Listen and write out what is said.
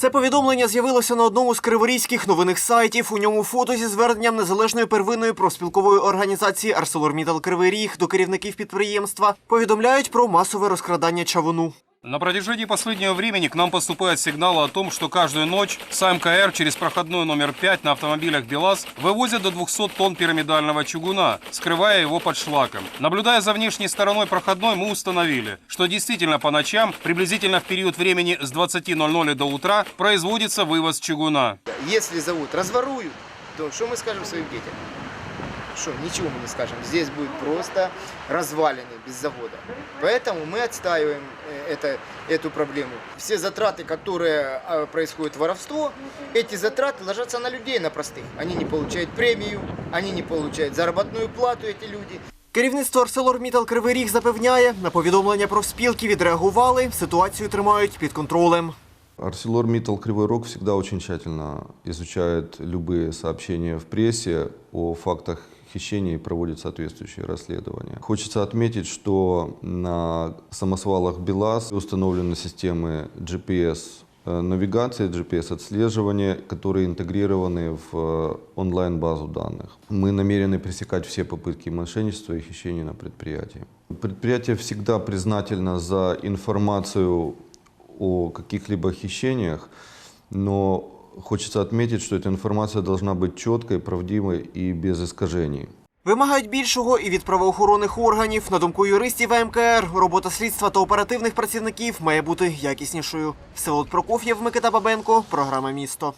Це повідомлення з'явилося на одному з криворізьких новинних сайтів. У ньому фото зі зверненням незалежної первинної профспілкової організації ArcelorMittal Кривий Ріг до керівників підприємства повідомляють про масове розкрадання чавуну. На протяжении последнего времени к нам поступают сигналы о том, что каждую ночь с через проходной номер 5 на автомобилях БелАЗ вывозят до 200 тонн пирамидального чугуна, скрывая его под шлаком. Наблюдая за внешней стороной проходной, мы установили, что действительно по ночам, приблизительно в период времени с 20.00 до утра, производится вывоз чугуна. Если зовут разворуют, то что мы скажем своим детям? Что, ничего мы не скажем. Здесь будет просто развалины без завода. Поэтому мы отстаиваем э, это, эту проблему. Все затраты, которые э, происходит воровство, эти затраты ложатся на людей, на простых. Они не получают премию, они не получают заработную плату, эти люди. Керівництво ArcelorMittal Кривий Ріг запевняє, на повідомлення профспілки відреагували, ситуацію тримають під контролем. ArcelorMittal Кривой Рог всегда очень тщательно изучает любые сообщения в прессе о фактах хищения и проводит соответствующие расследования. Хочется отметить, что на самосвалах БелАЗ установлены системы GPS э, навигации, GPS-отслеживания, которые интегрированы в э, онлайн-базу данных. Мы намерены пресекать все попытки мошенничества и хищений на предприятии. Предприятие всегда признательно за информацию о каких-либо хищениях, но хочется отметить, что эта информация должна быть четкой, правдивой и без искажений. Вимагають більшого і від правоохоронних органів. На думку юристів АМКР, робота слідства та оперативних працівників має бути якіснішою. Всеволод Прокоф'єв, Микита Бабенко, програма Місто.